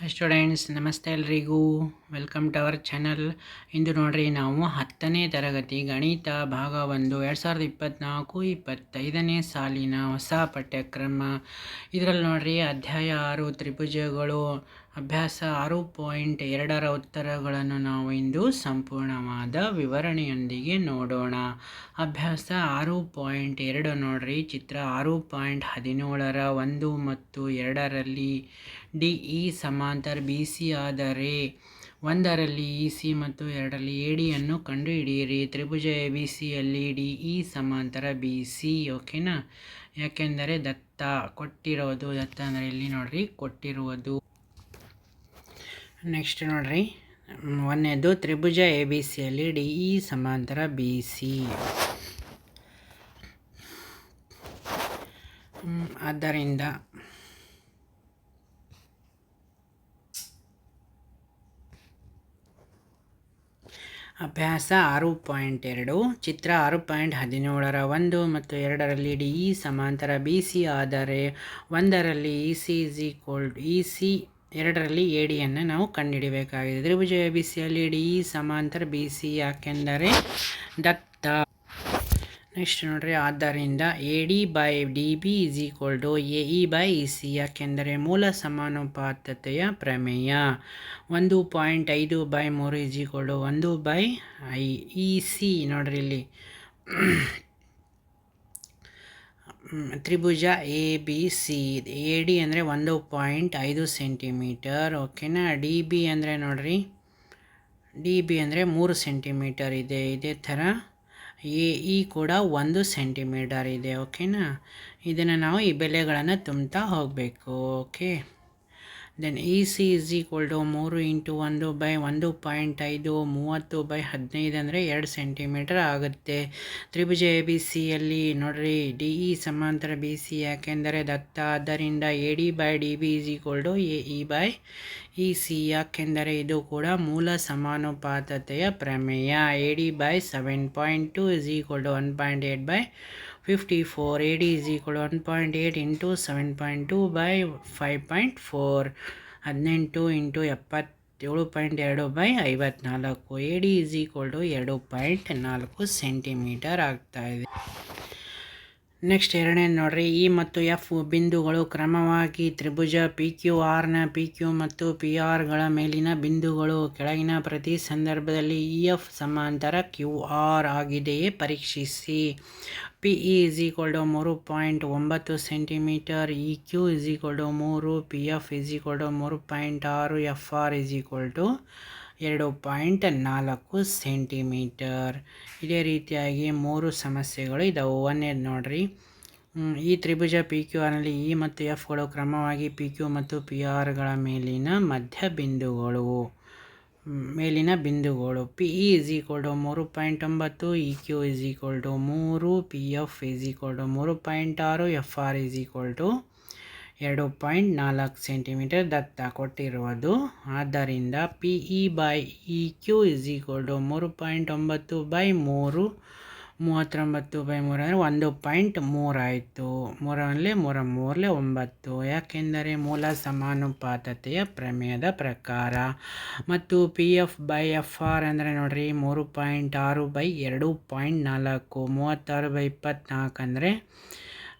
Hi students ನಮಸ್ತೆ ಎಲ್ರಿಗೂ. Welcome to our channel ಇಂದು ನೋಡ್ರಿ, ನಾವು ಹತ್ತನೇ ತರಗತಿ ಗಣಿತ ಭಾಗ ಒಂದು, ಎರಡು ಸಾವಿರದ ಇಪ್ಪತ್ತ್ನಾಲ್ಕು ಇಪ್ಪತ್ತೈದನೇ ಸಾಲಿನ ಹೊಸ ಪಠ್ಯಕ್ರಮ. ಇದರಲ್ಲಿ ನೋಡ್ರಿ, ಅಧ್ಯಾಯ ಆರು, ತ್ರಿಭುಜಗಳು, ಅಭ್ಯಾಸ ಆರು ಪಾಯಿಂಟ್ ಎರಡರ ಉತ್ತರಗಳನ್ನು ನಾವು ಇಂದು ಸಂಪೂರ್ಣವಾದ ವಿವರಣೆಯೊಂದಿಗೆ ನೋಡೋಣ. ಅಭ್ಯಾಸ ಆರು ಪಾಯಿಂಟ್ ಎರಡು ನೋಡ್ರಿ, ಚಿತ್ರ ಆರು ಪಾಯಿಂಟ್ ಹದಿನೇಳರ ಒಂದು ಮತ್ತು ಎರಡರಲ್ಲಿ ಡಿ, ಇ ಸಮಾಂತರ, ಬಿ, ಸಿ ಆದರೆ ಒಂದರಲ್ಲಿ ಇ, ಸಿ ಮತ್ತು ಎರಡರಲ್ಲಿ ಎ ಡಿಯನ್ನು ಕಂಡುಹಿಡಿಯಿರಿ. ತ್ರಿಭುಜ ಎ, ಬಿ ಸಿಯಲ್ಲಿ ಡಿ, ಇ ಸಮಾಂತರ, ಬಿ, ಸಿ, ಓಕೆನಾ? ಯಾಕೆಂದರೆ ದತ್ತ ಕೊಟ್ಟಿರೋದು ದತ್ತ ಅಂದರೆ ಇಲ್ಲಿ ನೋಡಿರಿ, ಕೊಟ್ಟಿರುವುದು. ನೆಕ್ಸ್ಟ್ ನೋಡಿರಿ, ಒಂದನೇದು ತ್ರಿಭುಜ ಎ, ಬಿ ಸಿಯಲ್ಲಿ ಡಿ, ಇ ಸಮಾಂತರ, ಬಿ, ಸಿ. ಆದ್ದರಿಂದ ಅಭ್ಯಾಸ ಆರು ಪಾಯಿಂಟ್ ಎರಡು, ಚಿತ್ರ ಆರು ಪಾಯಿಂಟ್ ಹದಿನೇಳರ ಒಂದು ಮತ್ತು ಎರಡರಲ್ಲಿ ಡಿ ಇ ಸಮಾಂತರ ಬಿ ಸಿ ಆದರೆ ಒಂದರಲ್ಲಿ E C is equal E C ಎರಡರಲ್ಲಿ ಎ ಡಿಯನ್ನು ನಾವು ಕಂಡುಹಿಡಿಯಬೇಕಾಗಿದೆ. ತ್ರಿಭುಜ ಎ ಬಿ ಸಿಯಲ್ಲಿ ಡಿ ಇ ಸಮಾಂತರ ಬಿ ಸಿ ಯಾಕೆಂದರೆ ದತ್ತ ನೆಕ್ಸ್ಟ್ ನೋಡ್ರಿ, ಆದ್ದರಿಂದ A D by D B is equal to A E by E C ಯಾಕೆಂದರೆ ಮೂಲ ಸಮಾನುಪಾತತೆಯ ಪ್ರಮೇಯ. ಒಂದು ಪಾಯಿಂಟ್ ಐದು ಬೈ ಮೂರು ಇಸ್ ಈಕ್ವಲ್ ಟು ಒಂದು ಬೈ ಐ ಇ ಸಿ ನೋಡ್ರಿ ಇಲ್ಲಿ. ತ್ರಿಭುಜ A B C A D ಅಂದರೆ ಒಂದು ಪಾಯಿಂಟ್ ಐದು ಸೆಂಟಿಮೀಟರ್ ಓಕೆನಾ ಡಿ ಬಿ ಅಂದರೆ ನೋಡ್ರಿ ಡಿ ಬಿ ಅಂದರೆ ಮೂರು ಸೆಂಟಿಮೀಟರ್ ಇದೆ. ಇದೇ ಥರ ಎ ಇ ಕೂಡ ಒಂದು ಸೆಂಟಿಮೀಟರ್ ಇದೆ ಓಕೆನಾ? ಇದನ್ನು ನಾವು ಈ ಬೆಲೆಗಳನ್ನು ತುಂಬ್ತಾ ಹೋಗಬೇಕು okay? Then E C is equal to ಮೂರು ಇಂಟು ಒಂದು ಬೈ ಒಂದು ಪಾಯಿಂಟ್ ಐದು, ಮೂವತ್ತು ಬೈ ಹದಿನೈದು ಅಂದರೆ ಎರಡು ಸೆಂಟಿಮೀಟರ್ ಆಗುತ್ತೆ. ತ್ರಿಭುಜ ಎ ಬಿ ಸಿಯಲ್ಲಿ ನೋಡ್ರಿ ಡಿ ಇ ಸಮಾಂತರ ಬಿ ಸಿ ಯಾಕೆಂದರೆ ದತ್ತ. ಆದ್ದರಿಂದ A D by D B is equal to A E by E C ಯಾಕೆಂದರೆ ಇದು ಕೂಡ ಮೂಲ ಸಮಾನುಪಾತತೆಯ ಪ್ರಮೇಯ. A D by seven point two is equal to one point eight by fifty four A D is equal one point eight into seven point two by five point four ಹದಿನೆಂಟು into ಎಪ್ಪತ್ತೇಳು point ಎರಡು by ಐವತ್ನಾಲ್ಕು. A D is equal to ಎರಡು point ನಾಲ್ಕು centimetre ಆಗ್ತಾಯಿದೆ next ಎರಡನೇ ನೋಡ್ರಿ E ಮತ್ತು ಎಫ್ ಬಿಂದುಗಳು ಕ್ರಮವಾಗಿ ತ್ರಿಭುಜ ಪಿ ಕ್ಯೂ ಆರ್ನ ಪಿ ಕ್ಯೂ ಮತ್ತು ಪಿ ಆರ್ಗಳ ಮೇಲಿನ ಬಿಂದುಗಳು. ಕೆಳಗಿನ ಪ್ರತಿ ಸಂದರ್ಭದಲ್ಲಿ ಇ ಎಫ್ ಸಮಾಂತರ ಕ್ಯೂ ಆರ್ ಆಗಿದೆಯೇ ಪರೀಕ್ಷಿಸಿ. P E is equal to ಮೂರು ಪಾಯಿಂಟ್ ಒಂಬತ್ತು centimetre E Q is equal to ಮೂರು, P F is equal to ಮೂರು ಪಾಯಿಂಟ್ ಆರು, F R is equal to ಎರಡು ಪಾಯಿಂಟ್ ನಾಲ್ಕು ಸೆಂಟಿಮೀಟರ್. ಇದೇ ರೀತಿಯಾಗಿ ಮೂರು ಸಮಸ್ಯೆಗಳು ಇದಾವೆ. ಒಂದೇ ನೋಡ್ರಿ. ಈ ತ್ರಿಭುಜ ಪಿ ಕ್ಯೂ ಆರ್ನಲ್ಲಿ ಇ ಮತ್ತು ಎಫ್ಗಳು ಕ್ರಮವಾಗಿ ಪಿ ಕ್ಯೂ ಮತ್ತು ಪಿ ಆರ್ಗಳ ಮೇಲಿನ ಮಧ್ಯ ಬಿಂದುಗಳು ಮೇಲಿನ ಬಿಂದುಗಳು. P E is equal to ಮೂರು ಪಾಯಿಂಟ್ ಒಂಬತ್ತು E Q is equal to ಮೂರು P F is equal to ಮೂರು ಪಾಯಿಂಟ್ ಆರು F R is equal to ಎರಡು ಪಾಯಿಂಟ್ ನಾಲ್ಕು ಸೆಂಟಿಮೀಟರ್ ದತ್ತ ಕೊಟ್ಟಿರುವುದು. ಆದ್ದರಿಂದ P E by E Q is equal to ಮೂರು ಪಾಯಿಂಟ್ ಒಂಬತ್ತು ಬೈ ಮೂರು, ಮೂವತ್ತೊಂಬತ್ತು ಬೈ ಮೂರು ಅಂದರೆ ಒಂದು ಪಾಯಿಂಟ್ ಮೂರಾಯಿತು ಮೂರಲ್ಲಿ ಮೂರ ಮೂರಲೆ ಒಂಬತ್ತು. ಯಾಕೆಂದರೆ ಮೂಲ ಸಮಾನುಪಾತತೆಯ ಪ್ರಮೇಯದ ಪ್ರಕಾರ. ಮತ್ತು P F by F R ಅಂದರೆ ನೋಡಿರಿ, ಮೂರು ಪಾಯಿಂಟ್ ಆರು ಬೈ ಎರಡು ಪಾಯಿಂಟ್ ನಾಲ್ಕು, ಮೂವತ್ತಾರು ಬೈ ಇಪ್ಪತ್ತ್ನಾಲ್ಕು ಅಂದರೆ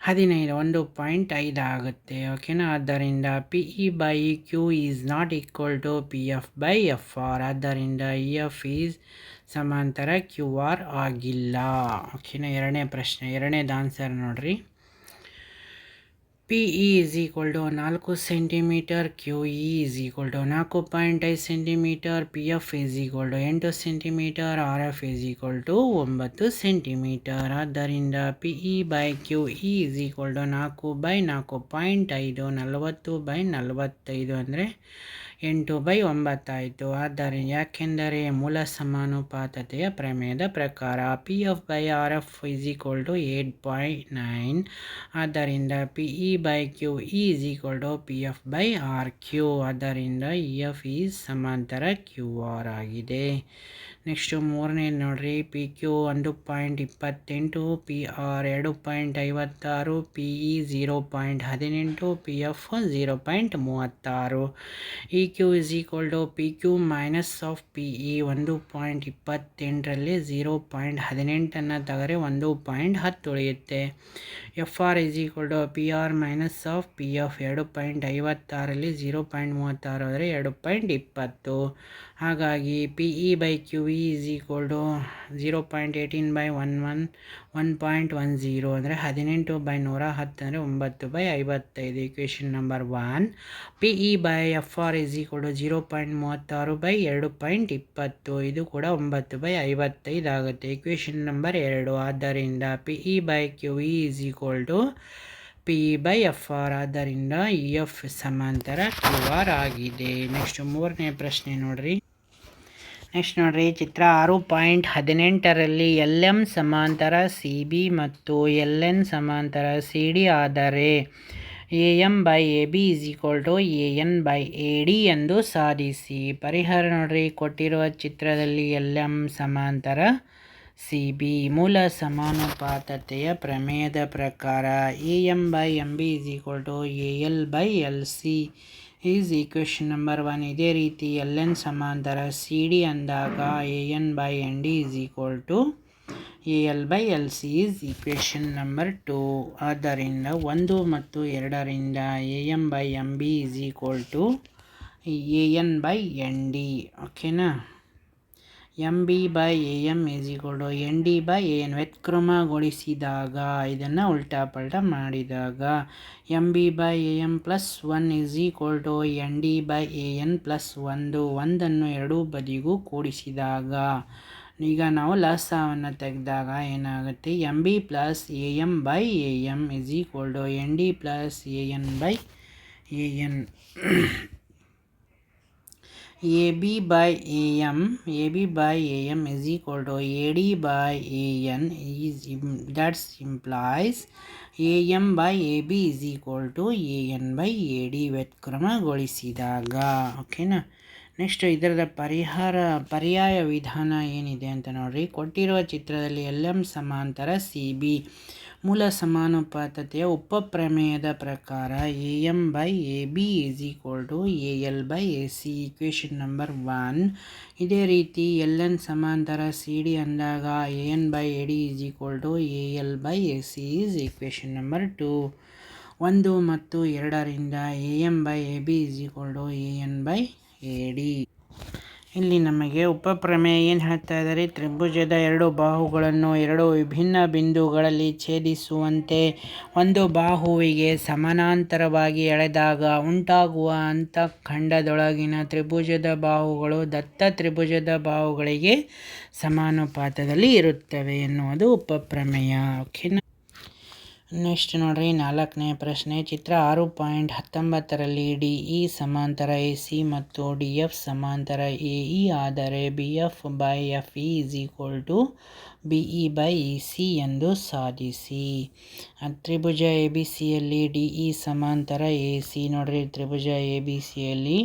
ಹದಿನೈದು, ಒಂದು ಪಾಯಿಂಟ್ ಐದು ಆಗುತ್ತೆ ಓಕೆನಾ ಆದ್ದರಿಂದ P E by Q is not equal to P F by F R ಆದ್ದರಿಂದ ಇ ಎಫ್ ಈಸ್ ಸಮಾಂತರ ಕ್ಯೂ ಆರ್ ಆಗಿಲ್ಲ ಓಕೆನಾ ಎರಡನೇ ಪ್ರಶ್ನೆ, ಎರಡನೇದು ಆನ್ಸರ್ ನೋಡಿರಿ. P E is equal to ನಾಲ್ಕು centimetre Q E is equal to ನಾಲ್ಕು ಪಾಯಿಂಟ್ ಐದು centimetre P F is equal to ಎಂಟು centimetre R F is equal to ಒಂಬತ್ತು ಸೆಂಟಿಮೀಟರ್ ಆದ್ದರಿಂದ P E by Q E is equal to ನಾಲ್ಕು by ನಾಲ್ಕು point ಐದು, ನಲವತ್ತು ಬೈ ನಲವತ್ತೈದು ಅಂದರೆ ಎಂಟು ಬೈ ಒಂಬತ್ತಾಯಿತು. ಆದ್ದರಿಂದ ಯಾಕೆಂದರೆ ಮೂಲ ಸಮಾನುಪಾತತೆಯ ಪ್ರಮೇಯದ ಪ್ರಕಾರ P F by R F is equal to eight point nine ಆದ್ದರಿಂದ P E by Q is equal to P F by R Q ಆದ್ದರಿಂದ ಇ ಎಫ್ ಈಸ್ ಸಮಾಂತರ ಕ್ಯೂ ಆರ್ ಆಗಿದೆ. ನೆಕ್ಸ್ಟು ಮೂರನೇ ನೋಡಿರಿ ಪಿ ಕ್ಯೂ ಒಂದು point ಇಪ್ಪತ್ತೆಂಟು P R ಎರಡು point ಐವತ್ತಾರು ಪಿ ಇ ಝೀರೋ ಪಾಯಿಂಟ್ ಹದಿನೆಂಟು ಪಿ ಎಫ್ ಝೀರೋ ಪಾಯಿಂಟ್ ಮೂವತ್ತಾರು. E Q is equal to P Q minus of P E ಒಂದು ಪಾಯಿಂಟ್ ಇಪ್ಪತ್ತೆಂಟರಲ್ಲಿ ಝೀರೋ ಪಾಯಿಂಟ್ ಹದಿನೆಂಟನ್ನು ತಗರೆ ಒಂದು ಪಾಯಿಂಟ್ ಹತ್ತು ಉಳಿಯುತ್ತೆ. F R is equal to P R minus of P F ಎರಡು ಪಾಯಿಂಟ್ ಐವತ್ತಾರಲ್ಲಿ ಝೀರೋ ಪಾಯಿಂಟ್ ಮೂವತ್ತಾರು ಆದರೆ ಎರಡು ಪಾಯಿಂಟ್ ಇಪ್ಪತ್ತು. ಹಾಗಾಗಿ P E by Q E is equal to zero point eighteen by one one one point one zero ಅಂದರೆ ಹದಿನೆಂಟು by ನೂರ ಹತ್ತು ಅಂದರೆ ಒಂಬತ್ತು ಬೈ ಐವತ್ತೈದು. Equation number one P E by F R is equal to zero point ಮೂವತ್ತಾರು by ಎರಡು point ಇಪ್ಪತ್ತು ಇದು ಕೂಡ ಒಂಬತ್ತು ಬೈ ಐವತ್ತೈದು ಆಗುತ್ತೆ. ಇಕ್ವೇಷನ್ ನಂಬರ್ ಎರಡು. ಆದ್ದರಿಂದ P E by Q E is equal to P by F R ಆದ್ದರಿಂದ ಇ ಎಫ್ ಸಮಾಂತರ ಕ್ಯೂ ಆರ್ ಆಗಿದೆ. ನೆಕ್ಸ್ಟ್ ಮೂರನೇ ಪ್ರಶ್ನೆ ನೋಡ್ರಿ. ನೆಕ್ಸ್ಟ್ ನೋಡ್ರಿ, ಚಿತ್ರ ಆರು ಪಾಯಿಂಟ್ ಹದಿನೆಂಟರಲ್ಲಿ ಎಲ್ ಎಂ ಸಮಾಂತರ ಸಿ ಬಿ ಮತ್ತು ಎಲ್ ಎನ್ ಸಮಾಂತರ ಸಿ ಡಿ ಆದರೆ A M by A B is equal to A N by A D ಎಂದು ಸಾಧಿಸಿ. ಪರಿಹಾರ ನೋಡ್ರಿ, ಕೊಟ್ಟಿರುವ ಚಿತ್ರದಲ್ಲಿ ಎಲ್ ಎಂ ಸಮಾಂತರ ಸಿ ಬಿ ಮೂಲ ಸಮಾನುಪಾತತೆಯ ಪ್ರಮೇಯದ ಪ್ರಕಾರ A M by M B is equal to A L by L C is equation number one. ಇದೇ ರೀತಿ ಎಲ್ ಎನ್ ಸಮಾಂತರ ಸಿ ಡಿ ಅಂದಾಗ A N by N D is equal to A L by L C is equation number two. ಆದ್ದರಿಂದ ಒಂದು ಮತ್ತು ಎರಡರಿಂದ A M by M B is equal to A N by N D. ಓಕೆನಾ? M B by A M is N D by A N ವ್ಯತ್ಕ್ರಮಗೊಳಿಸಿದಾಗ, ಇದನ್ನು ಉಲ್ಟಾ ಪಲ್ಟಾ ಮಾಡಿದಾಗ M B by A M plus one is equal N D by A N plus ಒಂದು, ಒಂದನ್ನು ಎರಡೂ ಬದಿಗೂ ಕೂಡಿಸಿದಾಗ, ಈಗ ನಾವು ಲಸವನ್ನು ತೆಗೆದಾಗ ಏನಾಗುತ್ತೆ? M B plus A M by A M is equal N D plus A N by A N A B by A M A B by A M is equal to A D by A N is that's implies A M by A B is equal to A N by A D ವ್ಯತ್ಕ್ರಮಗೊಳಿಸಿದಾಗ ಓಕೆನಾ next ಇದರದ ಪರಿಹಾರ, ಪರ್ಯಾಯ ವಿಧಾನ ಏನಿದೆ ಅಂತ ನೋಡಿರಿ. ಕೊಟ್ಟಿರುವ ಚಿತ್ರದಲ್ಲಿ L M ಸಮಾಂತರ ಸಿ ಬಿ ಮೂಲ ಸಮಾನುಪಾತತೆಯ ಉಪಪ್ರಮೇಯದ ಪ್ರಕಾರ A M by A B is equal to A L by A C equation number one ಇದೇ ರೀತಿ ಎಲ್ ಎನ್ ಸಮಾಂತರ ಸಿ ಡಿ ಅಂದಾಗ A N by A D is equal to A L by A C is equation number two ಒಂದು ಮತ್ತು ಎರಡರಿಂದ A M by A B is equal to A N by A D. ಇಲ್ಲಿ ನಮಗೆ ಉಪಪ್ರಮೇಯ ಏನು ಹೇಳ್ತಾ ಇದ್ದಾರೆ? ತ್ರಿಭುಜದ ಎರಡು ಬಾಹುಗಳನ್ನು ಎರಡು ವಿಭಿನ್ನ ಬಿಂದುಗಳಲ್ಲಿ ಛೇದಿಸುವಂತೆ ಒಂದು ಬಾಹುವಿಗೆ ಸಮಾನಾಂತರವಾಗಿ ಎಳೆದಾಗ ಉಂಟಾಗುವ ಅಂತಃಖಂಡದೊಳಗಿನ ತ್ರಿಭುಜದ ಬಾಹುಗಳು ದತ್ತ ತ್ರಿಭುಜದ ಬಾಹುಗಳಿಗೆ ಸಮಾನುಪಾತದಲ್ಲಿ ಇರುತ್ತವೆ ಎನ್ನುವುದು ಉಪಪ್ರಮೇಯ ಓಕೆನಾ ನೆಕ್ಸ್ಟ್ ನೋಡ್ರಿ, ನಾಲ್ಕನೇ ಪ್ರಶ್ನೆ. ಚಿತ್ರ ಆರು ಪಾಯಿಂಟ್ ಹತ್ತೊಂಬತ್ತರಲ್ಲಿ ಡಿ ಇ ಸಮಾಂತರ ಎ ಸಿ ಮತ್ತು ಡಿ ಎಫ್ ಸಮಾಂತರ ಎ ಇ, ಆದರೆ B F by F E is equal to B E by E C ಎಂದು ಸಾಧಿಸಿ. ತ್ರಿಭುಜ ಎ ಬಿ ಸಿಯಲ್ಲಿ ಡಿ ಇ ಸಮಾಂತರ ಎ ಸಿ ನೋಡ್ರಿ, ತ್ರಿಭುಜ ಎ ಬಿ ಸಿಯಲ್ಲಿ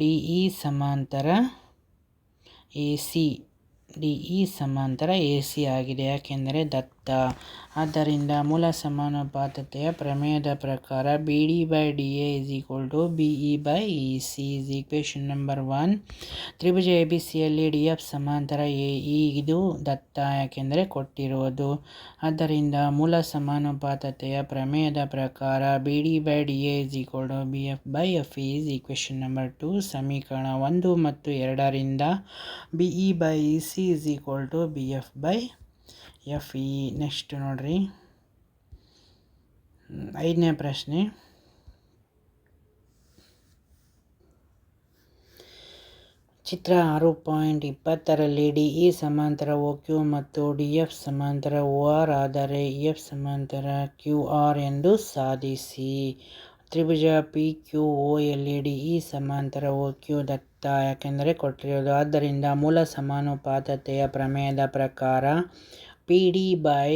ಡಿ ಇ ಸಮಾಂತರ ಎ ಸಿ, ಡಿ ಇ ಸಮಾಂತರ ಎ ಸಿ ಆಗಿದೆ. ಯಾಕೆಂದರೆ ದತ್ತ ಆದ್ದರಿಂದ ಮೂಲ ಸಮಾನುಪಾತತೆಯ ಪ್ರಮೇಯದ ಪ್ರಕಾರ B D by D A is equal to B E by E C is equation number one Tribhuja A B ಸಿಯಲ್ಲಿ ಡಿ ಎಫ್ ಸಮಾಂತರ ಎ ಇ ಇದು ದತ್ತ ಯಾಕೆಂದರೆ ಕೊಟ್ಟಿರುವುದು. ಆದ್ದರಿಂದ ಮೂಲ ಸಮಾನುಪಾತತೆಯ ಪ್ರಮೇಯದ ಪ್ರಕಾರ B D by D A is equal to B F by F is equation number two ಸಮೀಕರಣ ಒಂದು ಮತ್ತು ಎರಡರಿಂದ B E by E C is equal to B F by F E next ನೋಡ್ರಿ. ಐದನೇ ಪ್ರಶ್ನೆ. ಚಿತ್ರ ಆರು ಪಾಯಿಂಟ್ ಇಪ್ಪತ್ತರಲ್ಲಿ D E ಸಮಾಂತರ ಒ ಕ್ಯೂ ಮತ್ತು ಡಿ ಎಫ್ ಸಮಾಂತರ ಓ ಆರ್ ಆದರೆ ಇ ಎಫ್ ಸಮಾಂತರ ಕ್ಯೂ ಆರ್ ಎಂದು ಸಾಧಿಸಿ. ತ್ರಿಭುಜ P Q O L D E ಸಮಾಂತರ ಒ ಕ್ಯೂ ದತ್ತ ಯಾಕೆಂದರೆ ಕೊಟ್ಟಿರೋದು. ಆದ್ದರಿಂದ ಮೂಲ ಸಮಾನುಪಾತತೆಯ ಪ್ರಮೇಯದ ಪ್ರಕಾರ P D by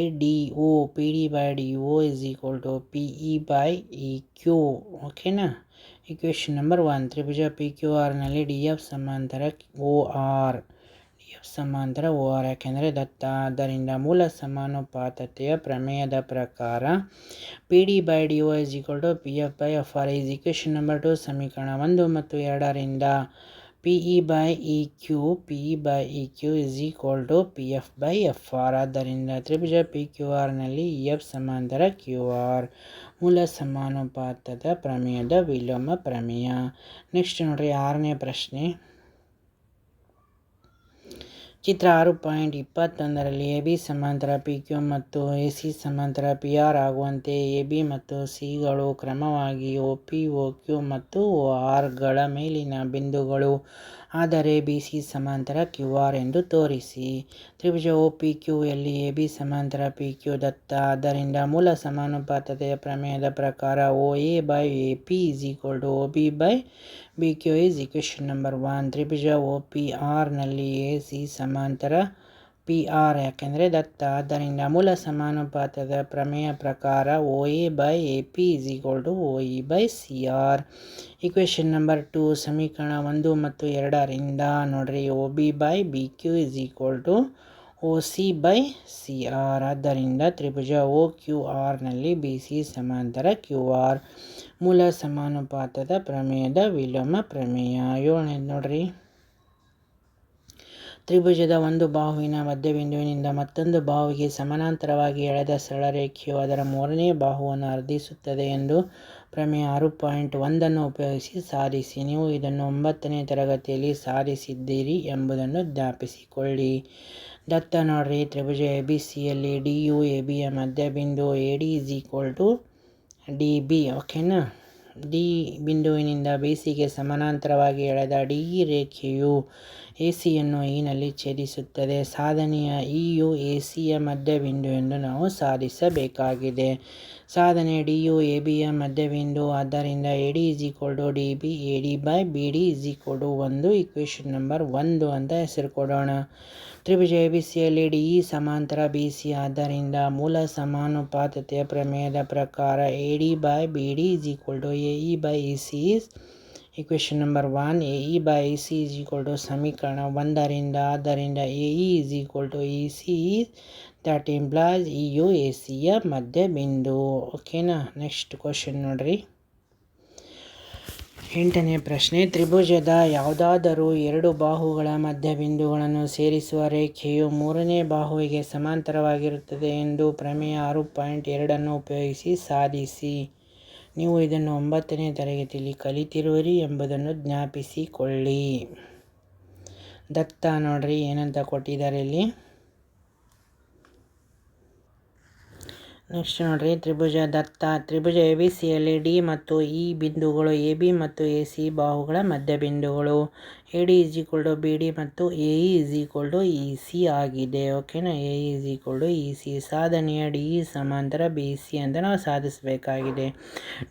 D O is equal to P E by E Q ಓಕೆನಾ ಇಕ್ವೇಷನ್ ನಂಬರ್ ಒನ್ ತ್ರಿಭುಜ ಪಿ ಕ್ಯೂ ಆರ್ನಲ್ಲಿ ಡಿ ಎಫ್ ಸಮಾಂತರ ಆರ್ ಎಫ್ ಸಮಾಂತರ ಆರ್ ಯಾಕೆಂದರೆ ದತ್ತ. ಆದ್ದರಿಂದ ಮೂಲ ಸಮಾನುಪಾತತೆಯ ಪ್ರಮೇಯದ ಪ್ರಕಾರ O is equal to P F by F R is equation number two ಸಮೀಕರಣ ಒಂದು ಮತ್ತು ಎರಡರಿಂದ P E by E Q P E by E Q is equal to P F by F R ಆದ್ದರಿಂದ ತ್ರಿಭುಜ P Q ಆರ್ನಲ್ಲಿ F ಸಮಾಂತರ Q R ಮೂಲ ಸಮಾನುಪಾತದ ಪ್ರಮೇಯದ ವಿಲೋಮ ಪ್ರಮೇಯ ನೆಕ್ಸ್ಟ್ ನೋಡ್ರಿ ಆರನೇ ಪ್ರಶ್ನೆ ಚಿತ್ರ ಆರು ಪಾಯಿಂಟ್ ಇಪ್ಪತ್ತೊಂದರಲ್ಲಿ ಎ ಬಿ ಸಮಾಂತರ, ಪಿ ಕ್ಯೂ ಮತ್ತು ಎ ಸಿ ಸಮಾಂತರ, ಪಿ ಆರ್ ಆಗುವಂತೆ ಎ ಬಿ ಮತ್ತು ಸಿಗಳು ಕ್ರಮವಾಗಿ ಒ ಪಿ, ಒ ಕ್ಯೂ ಮತ್ತು ಒ ಆರ್ಗಳ ಮೇಲಿನ ಬಿಂದುಗಳು ಆದರೆ ಬಿ ಸಿ ಸಮಾಂತರ ಕ್ಯೂ ಆರ್ ಎಂದು ತೋರಿಸಿ. ತ್ರಿಭುಜ ಒ ಪಿ ಕ್ಯೂ ಎಲ್ಲಿ ಎ ಬಿ ಸಮಾಂತರ ಪಿ ಕ್ಯೂ ದತ್ತ. ಆದ್ದರಿಂದ ಮೂಲ ಸಮಾನುಪಾತತೆಯ ಪ್ರಮೇಯದ ಪ್ರಕಾರ O A by A P is equal to O B by B Q is equation number one Tribhuja O P ಆರ್ನಲ್ಲಿ ಎ ಸಿ ಸಮಾಂತರ ಪಿ ಆರ್ ಯಾಕೆಂದರೆ ದತ್ತ. ಆದ್ದರಿಂದ ಮೂಲ ಸಮಾನುಪಾತದ ಪ್ರಮೇಯ ಪ್ರಕಾರ O A by A P is equal to O E by C R equation number two ಸಮೀಕರಣ ಒಂದು ಮತ್ತು ಎರಡರಿಂದ ನೋಡ್ರಿ O B by B Q is equal to O C by C R ಆದ್ದರಿಂದ ತ್ರಿಭುಜ ಓ ಕ್ಯೂ ಆರ್ನಲ್ಲಿ B C ಸಮಾಂತರ Q R ಮೂಲ ಸಮಾನುಪಾತದ ಪ್ರಮೇಯದ ವಿಲೋಮ ಪ್ರಮೇಯ ಏಳನೇದು ನೋಡ್ರಿ. ತ್ರಿಭುಜದ ಒಂದು ಬಾಹುವಿನ ಮಧ್ಯಬಿಂದುವಿನಿಂದ ಮತ್ತೊಂದು ಬಾಹುವಿಗೆ ಸಮಾನಾಂತರವಾಗಿ ಎಳೆದ ಸರಳ ರೇಖೆಯು ಅದರ ಮೂರನೇ ಬಾಹುವನ್ನು ಅರ್ಧಿಸುತ್ತದೆ ಎಂದು ಪ್ರಮೇಯ ಆರು ಪಾಯಿಂಟ್ ಒಂದನ್ನು ಉಪಯೋಗಿಸಿ ಸಾಧಿಸಿ ನೀವು ಇದನ್ನು ಒಂಬತ್ತನೇ ತರಗತಿಯಲ್ಲಿ ಸಾಧಿಸಿದ್ದೀರಿ ಎಂಬುದನ್ನು ಜ್ಞಾಪಿಸಿಕೊಳ್ಳಿ. ದತ್ತ ನೋಡ್ರಿ, ತ್ರಿಭುಜ ಎ ಬಿ ಸಿಯಲ್ಲಿ ಡಿ ಯು ಎ ಬಿಯ ಮಧ್ಯಬಿಂದು A D is equal to D B ಓಕೆನಾ ಡಿ ಬಿಂದುವಿನಿಂದ ಬಿ ಸಿಗೆ ಸಮಾನಾಂತರವಾಗಿ ಎಳೆದ ಡಿ ರೇಖೆಯು ಎ ಸಿಯನ್ನು ನಲ್ಲಿ ಛೇದಿಸುತ್ತದೆ. ಸಾಧನೆಯ ಇ ಯು ಎ ಸಿಯ ಮಧ್ಯಬಿಂದು ಎಂದು ನಾವು ಸಾಧಿಸಬೇಕಾಗಿದೆ. ಸಾಧನೆ ಡಿ ಯು ಎ ಬಿಯ ಮಧ್ಯಬಿಂದು. ಆದ್ದರಿಂದ A D is equal to D B, A D by B D is equal to ಒಂದು. ಇಕ್ವೇಶನ್ ನಂಬರ್ ಒಂದು ಅಂತ ಹೆಸರು ಕೊಡೋಣ. ತ್ರಿಭುಜ ಎ ಬಿ ಸಿಯಲ್ಲಿ ಡಿ ಇ ಸಮಾಂತರ ಬಿ ಸಿ. ಆದ್ದರಿಂದ ಮೂಲ ಸಮಾನುಪಾತತೆಯ ಪ್ರಮೇಯದ ಪ್ರಕಾರ A D by B D is equal to A E by E C is equation number one A E by E C is equal to ಸಮೀಕರಣ ಒಂದರಿಂದ, ಆದ್ದರಿಂದ A E is equal to E C that implies E ಯು A ಸಿಯ ಮಧ್ಯಬಿಂದು. ಓಕೆನಾ next question ನೋಡ್ರಿ. ಎಂಟನೇ ಪ್ರಶ್ನೆ, ತ್ರಿಭುಜದ ಯಾವುದಾದರೂ ಎರಡು ಬಾಹುಗಳ ಮಧ್ಯಬಿಂದುಗಳನ್ನು ಸೇರಿಸುವ ರೇಖೆಯು ಮೂರನೇ ಬಾಹುವಿಗೆ ಸಮಾಂತರವಾಗಿರುತ್ತದೆ ಎಂದು ಪ್ರಮೇಯ ಆರು ಪಾಯಿಂಟ್ ಎರಡನ್ನು ಉಪಯೋಗಿಸಿ ಸಾಧಿಸಿ. ನೀವು ಇದನ್ನು ಒಂಬತ್ತನೇ ತರಗತಿಯಲ್ಲಿ ಕಲಿತಿರುವಿರಿ ಎಂಬುದನ್ನು ಜ್ಞಾಪಿಸಿಕೊಳ್ಳಿ. ದತ್ತ ನೋಡ್ರಿ, ಏನಂತ ಕೊಟ್ಟಿದ್ದಾರೆ ಇಲ್ಲಿ? ನೆಕ್ಸ್ಟ್ ನೋಡ್ರಿ, ತ್ರಿಭುಜ ದತ್ತ. ತ್ರಿಭುಜ ಎ, ಬಿ ಸಿಯಲ್ಲಿ ಡಿ ಮತ್ತು ಇ ಬಿಂದುಗಳು ಎ, ಬಿ ಮತ್ತು ಎ, ಸಿ ಬಾಹುಗಳ ಮಧ್ಯಬಿಂದುಗಳು. A D is equal to B D ಮತ್ತು A is equal to E C ಆಗಿದೆ ಓಕೆನಾ A is equal to E C ಸಾಧನೆಯ ಡಿ ಇ ಸಮಾಂತರ ಬಿ ಸಿ ಅಂತ ನಾವು ಸಾಧಿಸಬೇಕಾಗಿದೆ.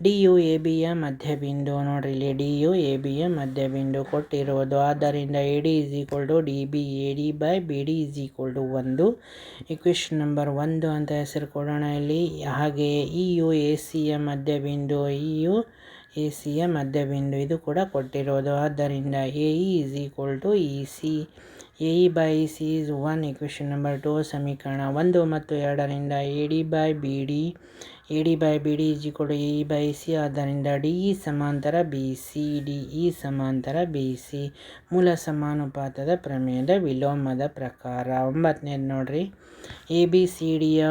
ಡಿ ಯು ಎ ಬಿ ಯ ಮಧ್ಯಬಿಂದು, ನೋಡ್ರಿ ಇಲ್ಲಿ ಡಿ ಯು ಎ ಬಿ ಯ ಮಧ್ಯಬಿಂದು ಕೊಟ್ಟಿರುವುದು. ಆದ್ದರಿಂದ A D is equal to D B A D by B D is equal to ಒಂದು. ಇಕ್ವೇಷನ್ ನಂಬರ್ ಒಂದು ಅಂತ ಹೆಸರು ಕೊಡೋಣ ಇಲ್ಲಿ. ಹಾಗೆಯೇ ಇ ಯು ಎ ಸಿಯ ಮಧ್ಯಬಿಂದು ಇ ಯು ಎ ಸಿಯ ಮಧ್ಯಬಿಂದು ಇದು ಕೂಡ ಕೊಟ್ಟಿರೋದು. ಆದ್ದರಿಂದ A E is equal to E C A E by C is one equation number two ಸಮೀಕರಣ ಒಂದು ಮತ್ತು ಎರಡರಿಂದ A D by B D A D by B D is equal to A E by C ಆದ್ದರಿಂದ D E ಸಮಾಂತರ B C D E ಸಮಾಂತರ B C ಮೂಲ ಸಮಾನುಪಾತದ ಪ್ರಮೇಯದ ವಿಲೋಮದ ಪ್ರಕಾರ. ಒಂಬತ್ತನೇದು ನೋಡ್ರಿ. ಎ ಬಿ ಸಿ ಡಿಯ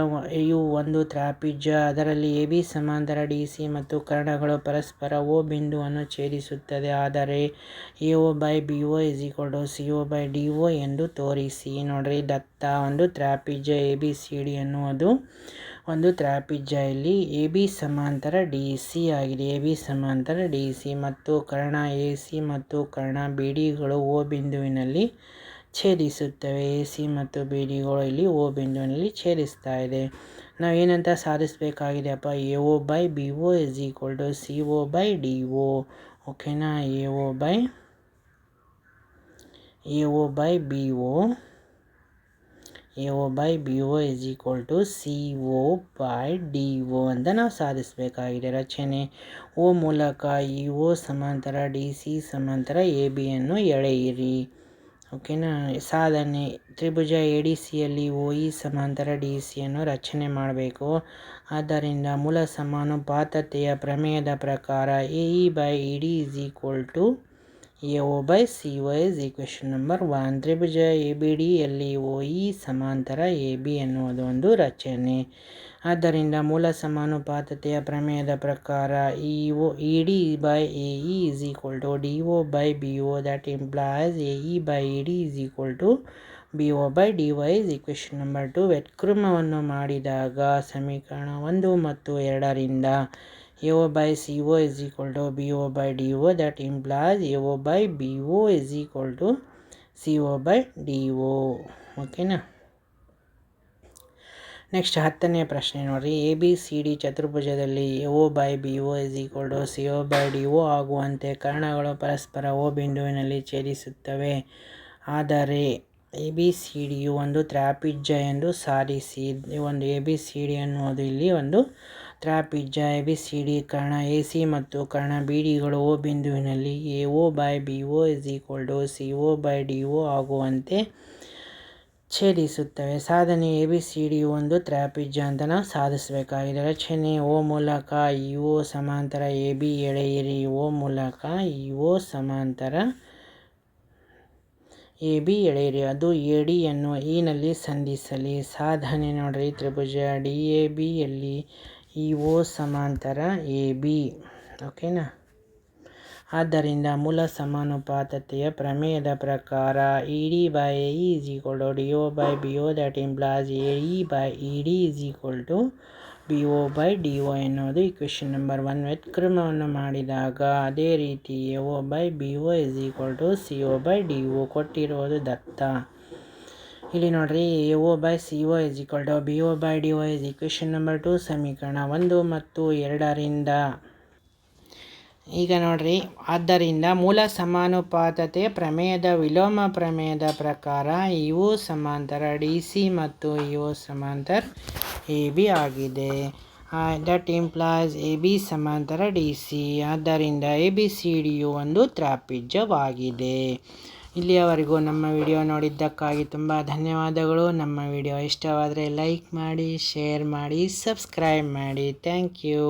ಯು ಒಂದು ತ್ರಾಪಿಜ್ಯ. ಅದರಲ್ಲಿ ಎ ಬಿ ಸಮಾಂತರ ಡಿ ಸಿ ಮತ್ತು ಕರ್ಣಗಳು ಪರಸ್ಪರ ಓ ಬಿಂದುವನ್ನು ಛೇದಿಸುತ್ತದೆ. ಆದರೆ A O by B O is equal to C O by D O ಎಂದು ತೋರಿಸಿ. ನೋಡ್ರಿ, ದತ್ತ ಒಂದು ತ್ರಾಪಿಜ್ಯ. ಎ ಬಿ ಸಿ ಡಿ ಅನ್ನುವುದು ಒಂದು ತ್ರಾಪಿಜ್ಯ. ಇಲ್ಲಿ ಎ ಬಿ ಸಮಾಂತರ ಡಿ ಸಿ ಆಗಿದೆ. ಎ ಬಿ ಸಮಾಂತರ ಡಿ ಸಿ ಮತ್ತು ಕರ್ಣ ಎ ಸಿ ಮತ್ತು ಕರ್ಣ ಬಿ ಡಿಗಳು ಓ ಬಿಂದುವಿನಲ್ಲಿ ಛೇದಿಸುತ್ತವೆ. ಎ ಸಿ ಮತ್ತು ಬಿ ಡಿಗಳು ಇಲ್ಲಿ, ಓ ಬಿಂದುವಿನಲ್ಲಿ ಛೇದಿಸ್ತಾ ಇದೆ. ನಾವು ಏನಂತ ಸಾಧಿಸಬೇಕಾಗಿದೆಯಪ್ಪ? A O by B O is equal to C O by D O ಓಕೆನಾ? A O by, A O by B O A O by B O is equal to C O by D O ಅಂತ ನಾವು ಸಾಧಿಸಬೇಕಾಗಿದೆ. ರಚನೆ, O ಮೂಲಕ E O ಸಮಾಂತರ, D C ಸಮಾಂತರ, A ಬಿಯನ್ನು ಎಳೆಯಿರಿ. ಓಕೆನಾ ಸಾಧನೆ ತ್ರಿಭುಜ ಎ ಡಿ ಸಿಯಲ್ಲಿ ಓ ಇ ಸಮಾಂತರ ಡಿ ಸಿಯನ್ನು ರಚನೆ ಮಾಡಬೇಕು. ಆದ್ದರಿಂದ ಮೂಲ ಸಮಾನುಪಾತತೆಯ ಪ್ರಮೇಯದ ಪ್ರಕಾರ A E by E D is equal to A O by C O is equation number one Tribhuja A B ಡಿಯಲ್ಲಿ ಓ ಇ ಸಮಾಂತರ ಎ ಬಿ ಎನ್ನುವುದು ಒಂದು ರಚನೆ. ಆದ್ದರಿಂದ ಮೂಲ ಸಮಾನುಪಾತತೆಯ ಪ್ರಮೇಯದ ಪ್ರಕಾರ E O E D by A E is equal to D O by B O that implies A E by E D is equal to B O by D Y is equation number two ವ್ಯತ್ಕ್ರಮವನ್ನು ಮಾಡಿದಾಗ ಸಮೀಕರಣ ಒಂದು ಮತ್ತು ಎರಡರಿಂದ A O by C O is equal to B O by D O that implies A O by B O is equal to C O by D O ಓಕೆನಾ next ಹತ್ತನೇ ಪ್ರಶ್ನೆ ನೋಡಿರಿ A B C D ಚತುರ್ಭುಜದಲ್ಲಿ A O by B O is equal to C O by D O ಆಗುವಂತೆ ಕರ್ಣಗಳು ಪರಸ್ಪರ ಓ ಬಿಂದುವಿನಲ್ಲಿ ಛೇದಿಸುತ್ತವೆ. ಆದರೆ A B C ಡಿಯು ಒಂದು ತ್ರಾಪಿಜ್ಯ ಎಂದು ಸಾಧಿಸಿ, ಒಂದು ಎ ಬಿ ಸಿ ಡಿ ಅನ್ನುವುದು ಇಲ್ಲಿ ಒಂದು ತ್ರಾಪಿಜ್ಯ. ಎ ಬಿ ಸಿ ಡಿ ಕರ್ಣ ಎ ಸಿ ಮತ್ತು ಕರ್ಣ ಬಿ ಡಿಗಳು ಓ ಬಿಂದುವಿನಲ್ಲಿ A O by B O is equal to C O by D O ಆಗುವಂತೆ ಛೇದಿಸುತ್ತವೆ. ಸಾಧನೆ ಎ ಬಿ ಸಿ ಡಿ ಒಂದು ತ್ರಾಪಿಜ್ಯ ಅಂತ ನಾವು ಸಾಧಿಸಬೇಕಾಗಿದೆ. ರಚನೆ ಓ ಮೂಲಕ ಇ ಒ ಸಮಾಂತರ ಎ ಬಿ ಎಳೆಯಿರಿ. ಓ ಮೂಲಕ ಇ ಒ ಸಮಾಂತರ ಎ ಬಿ ಎಳೆಯಿರಿ. ಅದು ಎ ಡಿಯನ್ನು ಇನಲ್ಲಿ ಸಂಧಿಸಲಿ. ಸಾಧನೆ ನೋಡ್ರಿ, ತ್ರಿಭುಜ ಡಿ ಎ ಬಿಯಲ್ಲಿ ಇ ಓ ಸಮಾಂತರ ಎ ಬಿ ಓಕೆನಾ ಆದ್ದರಿಂದ ಮೂಲ ಸಮಾನುಪಾತತೆಯ ಪ್ರಮೇಯದ ಪ್ರಕಾರ E D by A is equal to D O by B O that implies A E by E D is equal to B O by D O ಎನ್ನುವುದು equation number one ವ್ಯತ್ಕ್ರಮವನ್ನು ಮಾಡಿದಾಗ ಅದೇ ರೀತಿ A O by B O is equal to C O by D O ಕೊಟ್ಟಿರುವುದು ದತ್ತ. ಇಲ್ಲಿ ನೋಡ್ರಿ A O by C O is equal to B O by D O is equation number two ಸಮೀಕರಣ ಒಂದು ಮತ್ತು ಎರಡರಿಂದ ಈಗ ನೋಡ್ರಿ. ಆದ್ದರಿಂದ ಮೂಲ ಸಮಾನುಪಾತತೆ ಪ್ರಮೇಯದ ವಿಲೋಮ ಪ್ರಮೇಯದ ಪ್ರಕಾರ ಇವು ಸಮಾಂತರ ಡಿ ಸಿ ಮತ್ತು ಇವು ಸಮಾಂತರ ಎ ಬಿ ಆಗಿದೆ. ದಟ್ ಇಂಪ್ಲಾಯ್ಸ್ ಎ ಬಿ ಸಮಾಂತರ ಡಿ ಸಿ. ಆದ್ದರಿಂದ ಎ ಬಿ ಸಿ ಡಿಯು ಒಂದು ತ್ರಾಪಿಜ್ಯವಾಗಿದೆ. ಇಲ್ಲಿಯವರೆಗೂ ನಮ್ಮ ವಿಡಿಯೋ ನೋಡಿದ್ದಕ್ಕಾಗಿ ತುಂಬ ಧನ್ಯವಾದಗಳು. ನಮ್ಮ ವಿಡಿಯೋ ಇಷ್ಟವಾದರೆ ಲೈಕ್ ಮಾಡಿ, ಶೇರ್ ಮಾಡಿ, ಸಬ್ಸ್ಕ್ರೈಬ್ ಮಾಡಿ. Thank you.